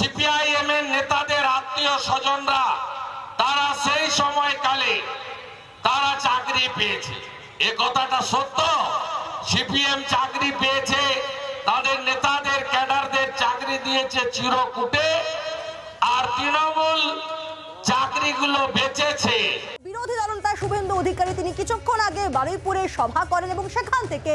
CPIM এর নেতাদের আত্মীয় স্বজনরা, তারা সেই সময়কালে তারা চাকরি পেয়েছে। এ কথাটা সত্য? সিপিএম চাকরি পেয়েছে, তাদের নেতাদের, ক্যাডারদের চাকরি দিয়েছে চিরকুটে, আর তৃণমূল চাকরিগুলো বেচেছে। অধিকারী তিনি কিছুক্ষণ আগে বারুইপুরে সভা করেন এবং সেখান থেকে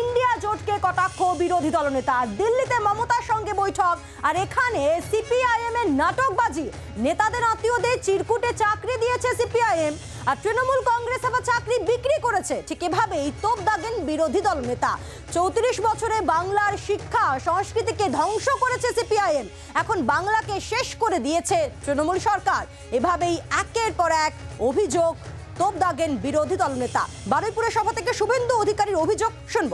ইন্ডিয়া জোটকে কটাক্ষ বিরোধী দলনেতা। দিল্লিতে মমতার সঙ্গে বৈঠক, আর এখানে সিপিআইএম এর নাটকবাজি। নেতাদের আত্মীয়দের চিরকুটে চাকরি দিয়েছে সিপিআইএম, আর তৃণমূল কংগ্রেস আবার চাকরি বিক্রি করেছে। ঠিক এভাবেই তোপ দাগেন বিরোধী দলনেতা। চৌত্রিশ বছরে বাংলার শিক্ষা, সংস্কৃতিকে ধ্বংস করেছে সিপিআইএম। এখন বাংলাকে শেষ করে দিয়েছে তৃণমূল সরকার। এভাবেই একের পর এক অভিযোগ তোপ দাগেন বিরোধী দলনেতা। বারুইপুরের সভা থেকে শুভেন্দু অধিকারীর অভিযোগ শুনব।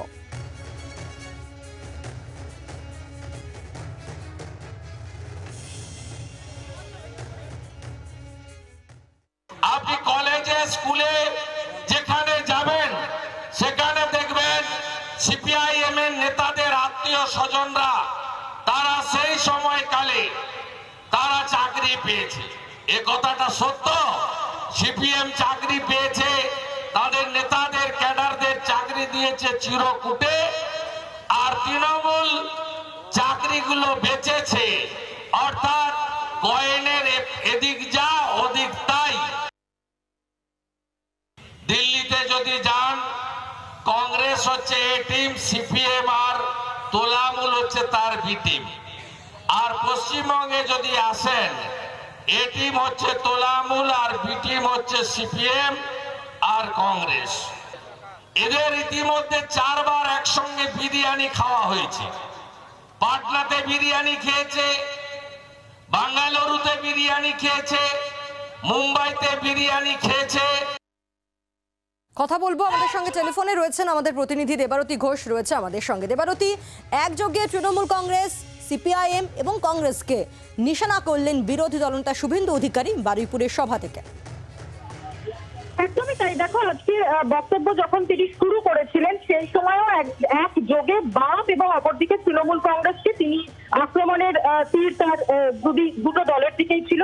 আপনি কলেজে, স্কুলে যেখানে যাবেন, সেখানে দেখবেন সিপিআইএম এর নেতাদের আত্মীয় স্বজনরা, তারা সেই সময়কালে তারা চাকরি পেয়েছে। এ কথাটা সত্য? সিপিএম চাকরি পেয়েছে, তাদের নেতাদের, ক্যাডারদের চাকরি দিয়েছে চিরকুটে, আর তৃণমূল চাকরিগুলো বেচেছে। অর্থাৎ কয়েনের এদিক যা, ওদিক তাই। দিল্লিতে যদি যান, কংগ্রেস হচ্ছে এ টিম সিপিএম আর তোলামূল হচ্ছে তার বি টিম আর পশ্চিমবঙ্গে যদি আসেন এ টিম হচ্ছে তোলামূল আর বি টিম হচ্ছে সিপিএম আর কংগ্রেস। এদের ইতিমধ্যে চারবার একসঙ্গে বিরিয়ানি খাওয়া হয়েছে। পাটনাতে বিরিয়ানি খেয়েছে, বাঙ্গালুরুতে বিরিয়ানি খেয়েছে, মুম্বাইতে বিরিয়ানি খেয়েছে। কথা বলব আমাদের সঙ্গে টেলিফোনে রয়েছেন আমাদের প্রতিনিধি দেবারতী ঘোষ, রয়েছে আমাদের সঙ্গে। দেবারতী, একযোগে তৃণমূল কংগ্রেস সিপিআইএম এবং কংগ্রেসকে নিশানা করলেন বিরোধী দলনেতা শুভেন্দু অধিকারী বারুইপুরের সভা থেকে। একদমই তাই। দেখো, আজকে বক্তব্য যখন তিনি শুরু করেছিলেন, সেই সময়ও এক যোগে বাম এবং অপরদিকে তৃণমূল কংগ্রেসকে তিনি আক্রমণের তীর তার দুটো দলের দিকেই ছিল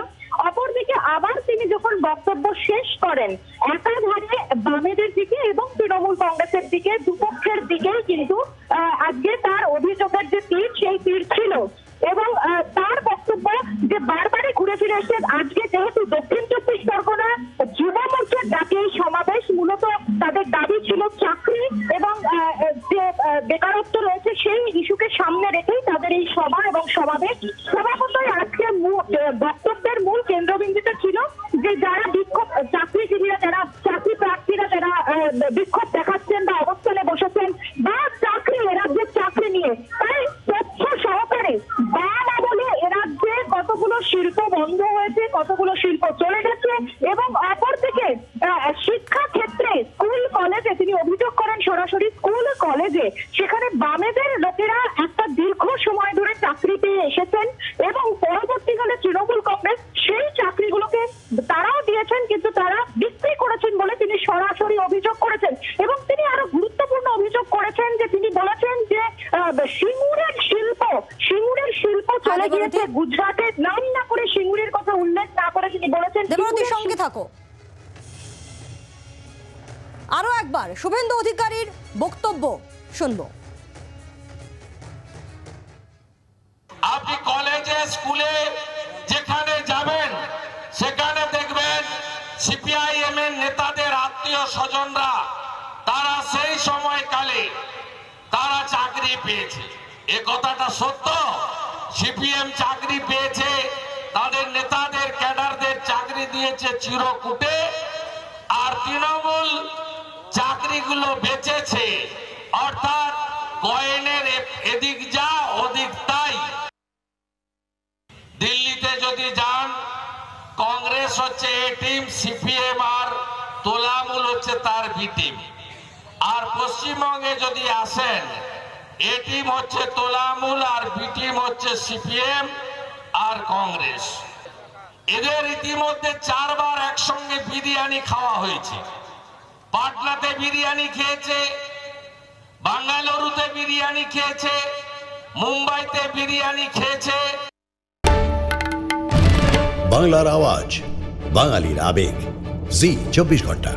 অপরদিকে আবার তিনি যখন বক্তব্য শেষ করেন। একাধারে বামেদের দিকে এবং তৃণমূল কংগ্রেসের দিকে, দুপক্ষের দিকেই কিন্তু আজকে তার অভিযোগের যে তীর, সেই তীর ছিল। এবং তার বক্তব্য যে বারবারই ঘুরে ফিরে এসে আজকে যেহেতু দক্ষিণ চব্বিশ পরগনা যুব মোর্চার ডাকে এই সমাবেশ, মূলত তাদের দাবি ছিল চাকরি এবং যে বেকারত্ব রয়েছে, সেই ইস্যুকে সামনে রেখেই তাদের এই সভা এবং সমাবেশ। স্বভাবতই আজকে বক্তব্যের মূল কেন্দ্রবিন্দুতে ছিল যে যারা বিক্ষোভ দেখাচ্ছেন বা অবস্থানে বসেছেন বা চাকরি এরাজ্যের চাকরি নিয়ে। তাই তথ্য সহকারে বাম আমলে এরাজ্যে রাজ্যে কতগুলো শিল্প বন্ধ হয়েছে, কতগুলো শিল্প চলে গেছে এবং অপরদিকে শিক্ষা ক্ষেত্রে স্কুল, কলেজে তিনি অভিযোগ করেন সরাসরি স্কুল, কলেজে। সেখানে বামেদের লোকেরা একটা দীর্ঘ সময় ধরে চাকরি পেয়ে এসেছেন এবং পরবর্তীকালে তৃণমূল কংগ্রেস সেই চাকরিগুলোকে তারাও দিয়েছেন কিন্তু তারা বিক্রি করেছেন বলে তিনি সরাসরি অভিযোগ করেছেন এবং তিনি আরও গুরুত্বপূর্ণ অভিযোগ করেছেন যে তিনি বলেছেন যে আহ, সিঙ্গুরের শিল্প সিঙ্গুরের শিল্প চলে গিয়েছে গুজরাটের নাম না করে সিঙ্গুরের কথা উল্লেখ না করে তিনি বলেছেন দেবারতী সিঙ্গুরের সঙ্গে থাকো। আরও একবার শুভেন্দু অধিকারীর বক্তব্য শুনব। আপনি কলেজে স্কুলে যেখানে যাবেন সেখানে দেখবেন সিপিআইএম এর নেতাদের আত্মীয় স্বজনরা তারা সেই সময়কালে চাকরি পেয়েছে। এ কথাটা সত্য? সিপিএম চাকরি পেয়েছে, তাদের নেতাদের, ক্যাডারদের চাকরি দিয়েছে চিরকুটে, আর তৃণমূল চাকরিগুলো বেচেছে। অর্থাৎ কয়েনের এদিক যা, ওদিক তাই। দিল্লিতে যদি যান, কংগ্রেস হচ্ছে এ টিম, সিপিএম আর তোলামূল হচ্ছে তার বি টিম। আর পশ্চিমবঙ্গে যদি আসেন এ টিম হচ্ছে তোলামূল আর বি টিম হচ্ছে সিপিএম আর কংগ্রেস। এদের ইতিমধ্যে চারবার একসঙ্গে বিরিয়ানি খাওয়া হয়েছে। পাটনাতে বিরিয়ানি খেয়েছে, বাঙ্গালুরুতে বিরিয়ানি খেয়েছে, মুম্বাইতে বিরিয়ানি খেয়েছে। বাংলার আওয়াজ, বাঙালির আবেগ। জি, চব্বিশ ঘণ্টা।